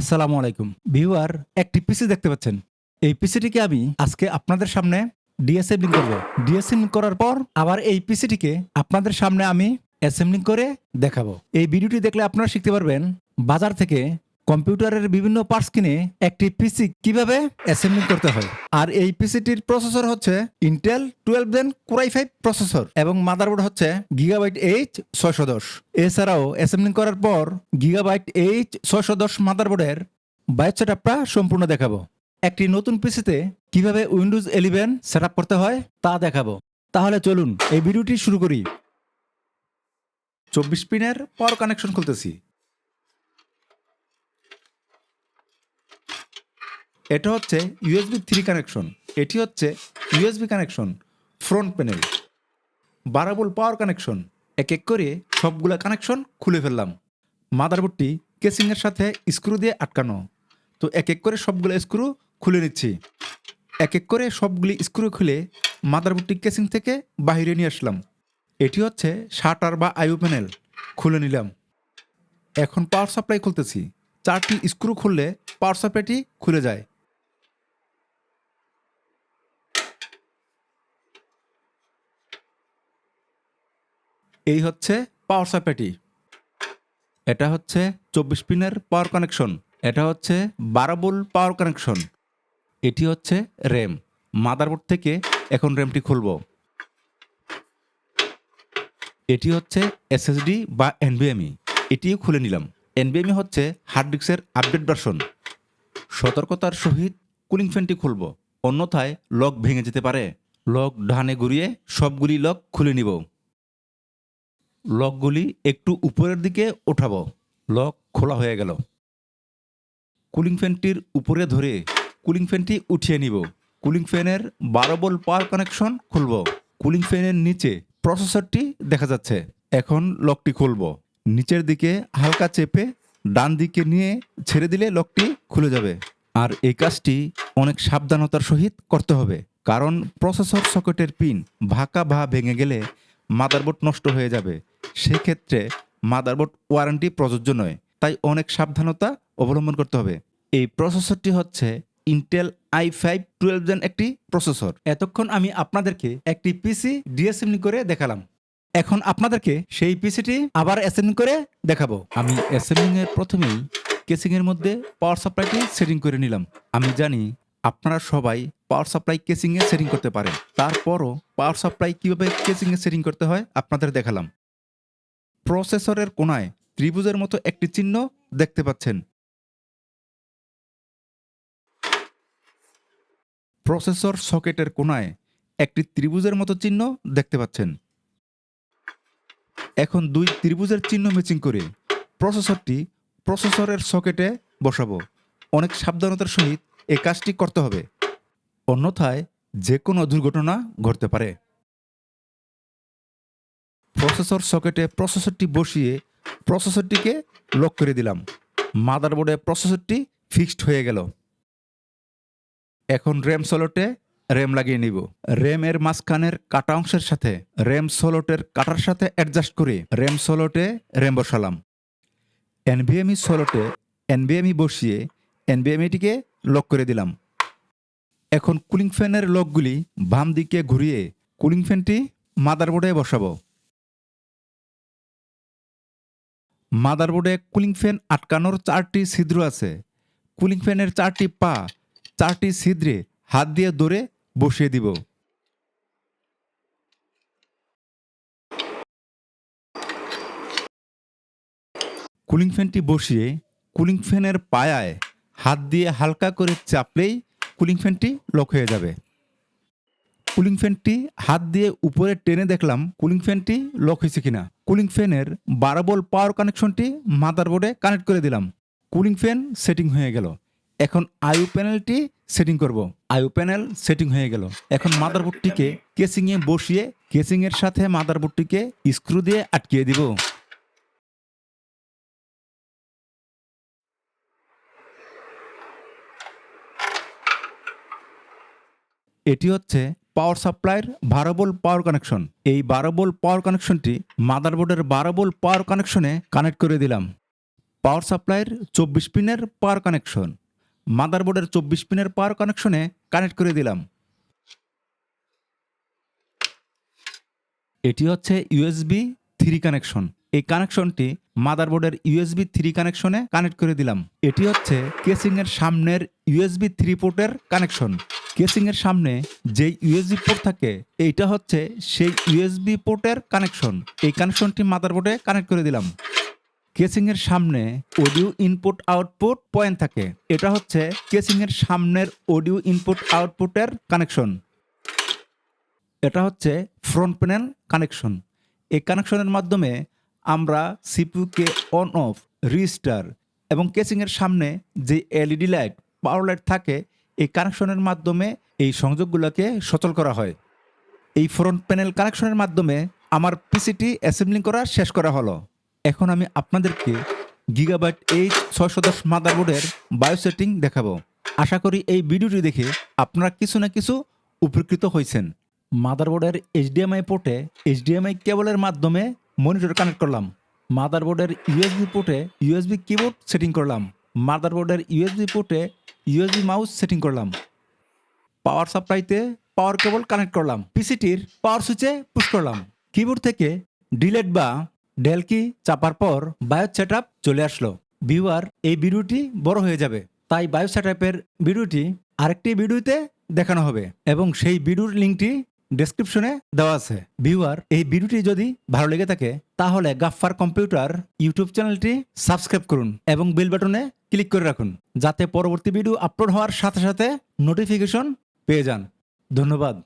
আসসালামু আলাইকুম। ভিউয়ার, একটি পিসি দেখতে পাচ্ছেন। এই পিসিটিকে আমি আজকে আপনাদের সামনে ডিএসএমলিং করব। ডিএসএমলিং করার পর আবার এই পিসিটিকে আপনাদের সামনে আমি অ্যাসেম্বলিং করে দেখাবো। এই ভিডিওটি দেখলে আপনারা শিখতে পারবেন বাজার থেকে কম্পিউটারের বিভিন্ন পার্টস কিনে একটি পিসি কীভাবে অ্যাসেম্বলিং করতে হয়? আর এই পিসিটির প্রসেসর হচ্ছে Intel twelve gen core i five processor এবং মাদারবোর্ড হচ্ছে গিগাবাইট এইচ ছয়শো দশ। এছাড়াও অ্যাসেম্বলিং করার পর গিগাবাইট এইচ ছয়শো দশ মাদারবোর্ডের বায়োস সেটআপটা সম্পূর্ণ দেখাবো। একটি নতুন পিসিতে কীভাবে উইন্ডোজ ইলেভেন সেট করতে হয় তা দেখাবো। তাহলে চলুন এই ভিডিওটি শুরু করি। চব্বিশ পিনের পাওয়ার কানেকশন খুলতেছি। এটা হচ্ছে ইউএসবি থ্রি কানেকশন এটি হচ্ছে ইউএসবি কানেকশন ফ্রন্ট প্যানেল বারাবল পাওয়ার কানেকশন এক এক করে সবগুলা কানেকশন খুলে ফেললাম। মাদারবোর্ডটি কেসিংয়ের সাথে স্ক্রু দিয়ে আটকানো। তো এক এক করে সবগুলো স্ক্রু খুলে নিচ্ছি। এক এক করে সবগুলি স্ক্রু খুলে মাদারবোর্ডটি কেসিং থেকে বাইরে নিয়ে আসলাম। এটি হচ্ছে শাটার বা আইউ প্যানেল খুলে নিলাম। এখন পাওয়ার সাপ্লাই খুলতেছি। চারটি স্ক্রু খুললে পাওয়ার সাপ্লাইটি খুলে যায়। এই হচ্ছে পাওয়ার সাপ্লাইটি এটা হচ্ছে চব্বিশ পিনের পাওয়ার কানেকশন এটা হচ্ছে বারাবুল পাওয়ার কানেকশন এটি হচ্ছে র্যাম মাদারবোর্ড থেকে এখন র্যামটি খুলব। এটি হচ্ছে এসএসডি বা এনবিএমই এটিও খুলে নিলাম। এনবিএমই হচ্ছে হার্ড ডিস্কের আপডেট ভার্সন সতর্কতার সহিত কুলিং ফ্যানটি খুলব। অন্যথায় লক ভেঙে যেতে পারে। লক ডানে ঘুরিয়ে সবগুলি লক খুলে নিব। লকগুলি একটু উপরের দিকে ওঠাবো। লক খোলা হয়ে গেল। কুলিং ফ্যানটির উপরে ধরে কুলিং ফ্যানটি উঠিয়ে নিব। কুলিং ফ্যানের বারো বল পাওয়ার কানেকশন খুলব। কুলিং ফ্যানের নিচে প্রসেসরটি দেখা যাচ্ছে। এখন লকটি খুলব। নিচের দিকে হালকা চেপে ডান দিকে নিয়ে ছেড়ে দিলে লকটি খুলে যাবে। আর এই কাজটি অনেক সাবধানতার সহিত করতে হবে। কারণ প্রসেসর সকেটের পিন ভাকা ভা ভেঙে গেলে মাদারবোর্ড নষ্ট হয়ে যাবে। সেক্ষেত্রে মাদারবোর্ড ওয়ারেন্টি প্রযোজ্য নয়। তাই অনেক সাবধানতা অবলম্বন করতে হবে। এই প্রসেসরটি হচ্ছে Intel i five twelve gen একটি প্রসেসর এতক্ষণ আমি আপনাদেরকে একটি পিসি ডিএসএমনি করে দেখালাম। এখন আপনাদেরকে সেই পিসিটি আবার অ্যাসেম্বলিং করে দেখাবো। আমি অ্যাসেম্বলিং এর প্রথমেই কেসিং এর মধ্যে পাওয়ার সাপ্লাইটি সেটিং করে নিলাম। আমি জানি আপনারা সবাই পাওয়ার সাপ্লাই কেসিং এ সেটিং করতে পারেন। তারপরও পাওয়ার সাপ্লাই কীভাবে কেসিং এ সেটিং করতে হয় আপনাদের দেখালাম। প্রসেসরের কোনায় ত্রিভুজের মতো একটি চিহ্ন দেখতে পাচ্ছেন। প্রসেসর সকেটের কোনায় একটি ত্রিভুজের মতো চিহ্ন দেখতে পাচ্ছেন। এখন দুই ত্রিভুজের চিহ্ন ম্যাচিং করে প্রসেসরটি প্রসেসরের সকেটে বসাবো। অনেক সাবধানতার সহিত এই কাজটি করতে হবে। অন্যথায় যে কোনো দুর্ঘটনা ঘটতে পারে। প্রসেসর সকেটে প্রসেসরটি বসিয়ে প্রসেসরটিকে লক করে দিলাম। মাদারবোর্ডে প্রসেসরটি ফিক্সড হয়ে গেল। এখন র্যাম সলোটে র্যাম লাগিয়ে নিব। র্যামের মাঝখানের কাটা অংশের সাথে র্যাম সলোটের কাটার সাথে অ্যাডজাস্ট করে র্যাম সলোটে র্যাম বসালাম। এনভিএমই সলোটে এনভিএমই বসিয়ে এনভিএমইটিকে লক করে দিলাম। এখন কুলিং ফ্যানের লকগুলি বাম দিকে ঘুরিয়ে কুলিং ফ্যানটি মাদারবোর্ডে বসাবো। মাদারবোর্ডে কুলিং ফ্যান আটকানোর চারটি ছিদ্র আছে। কুলিং ফ্যানের চারটি পা, চারটি ছিদ্রে হাত দিয়ে ধরে বসিয়ে দিব। কুলিং ফ্যানটি বসিয়ে কুলিং ফ্যানের পায়ায় হাত দিয়ে হালকা করে চাপলেই কুলিং ফ্যানটি লক হয়ে যাবে। কুলিং ফ্যানটি হাত দিয়ে উপরে টেনে দেখলাম কুলিং ফ্যানটি লক হয়েছে কিনা। কুলিং ফ্যানের বারো বল পাওয়ার কানেকশনটি মাদারবোর্ডে কানেক্ট করে দিলাম। কুলিং ফ্যান সেটিং হয়ে গেল। এখন আইউ প্যানেলটি সেটিং করব। আইউ প্যানেল সেটিং হয়ে গেল। এখন মাদারবোর্ডটিকে কেসিংয়ে বসিয়ে কেসিংয়ের সাথে মাদারবোর্ডটিকে স্ক্রু দিয়ে আটকিয়ে দিব। এটি হচ্ছে পাওয়ার সাপ্লাইয়ের বারো বল পাওয়ার কানেকশন এই বারো বল পাওয়ার কানেকশনটি মাদারবোর্ডের বারো বল পাওয়ার কানেকশনে কানেক্ট করে দিলাম। পাওয়ার সাপ্লাইয়ের চব্বিশ পিনের পাওয়ার কানেকশন মাদারবোর্ডের চব্বিশ পিনের পাওয়ার কানেকশনে কানেক্ট করে দিলাম। এটি হচ্ছে ইউএসবি থ্রি কানেকশন এই কানেকশনটি মাদারবোর্ডের ইউএসবি থ্রি কানেকশনে কানেক্ট করে দিলাম। এটি হচ্ছে কেসিং এর সামনের ইউএসবি থ্রি পোর্টের কানেকশন কেসিং এর সামনে যে ইউএসবি পোর্ট থাকে, এইটা হচ্ছে সেই ইউএসবি পোর্টের কানেকশন এই কানেকশনটি মাদারবোর্ডে কানেক্ট করে দিলাম। কেসিং এর সামনে অডিও ইনপুট আউটপুট পয়েন্ট থাকে। এটা হচ্ছে কেসিং এর সামনের অডিও ইনপুট আউটপুটের কানেকশন এটা হচ্ছে ফ্রন্ট প্যানেল কানেকশন এই কানেকশনের মাধ্যমে আমরা সিপিউকে অন অফ রিস্টার এবং কেসিংয়ের সামনে যে এলইডি লাইট পাওয়ার লাইট থাকে এই কানেকশনের মাধ্যমে এই সংযোগগুলোকে সচল করা হয়। এই ফ্রন্ট প্যানেল কানেকশনের মাধ্যমে আমার পিসিটি অ্যাসেম্বলিং করা শেষ করা হলো। এখন আমি আপনাদেরকে গিগাবাইট এইচ ছয়শো দশ মাদারবোর্ডের বায়ো সেটিং দেখাবো। আশা করি এই ভিডিওটি দেখে আপনারা কিছু না কিছু উপকৃত হয়েছেন। মাদারবোর্ডের এইচডিএমআই পোর্টে এইচডিএমআই কেবলের মাধ্যমে মনিটর কানেক্ট করলাম। মাদারবোর্ডের ইউএসবি পোর্টে ইউএসবি কিবোর্ড সেটিং করলাম। মাদারবোর্ডের ইউএসবি পোর্টে ইউএসবি মাউস সেটিং করলাম। পাওয়ার সাপ্লাইতে পাওয়ার কেবল কানেক্ট করলাম। পিসিটির পাওয়ার সুইচে পুশ করলাম। কিবোর্ড থেকে ডিলেট বা ডেলকি চাপার পর বায়ো সেট চলে আসলো। ভিউয়ার, এই ভিডিওটি বড় হয়ে যাবে। তাই বায়ো সেট ভিডিওটি আরেকটি ভিডিওতে দেখানো হবে এবং সেই ভিডিওর লিঙ্কটি ডেসক্রিপশনে দেওয়া আছে ভিউয়ার এই ভিডিওটি যদি ভালো লেগে থাকে, তাহলে গাফফার কম্পিউটার ইউটিউব চ্যানেলটি সাবস্ক্রাইব করুন এবং বেল বাটনে ক্লিক করে রাখুন, যাতে পরবর্তী ভিডিও আপলোড হওয়ার সাথে সাথে নোটিফিকেশন পেয়ে যান। ধন্যবাদ।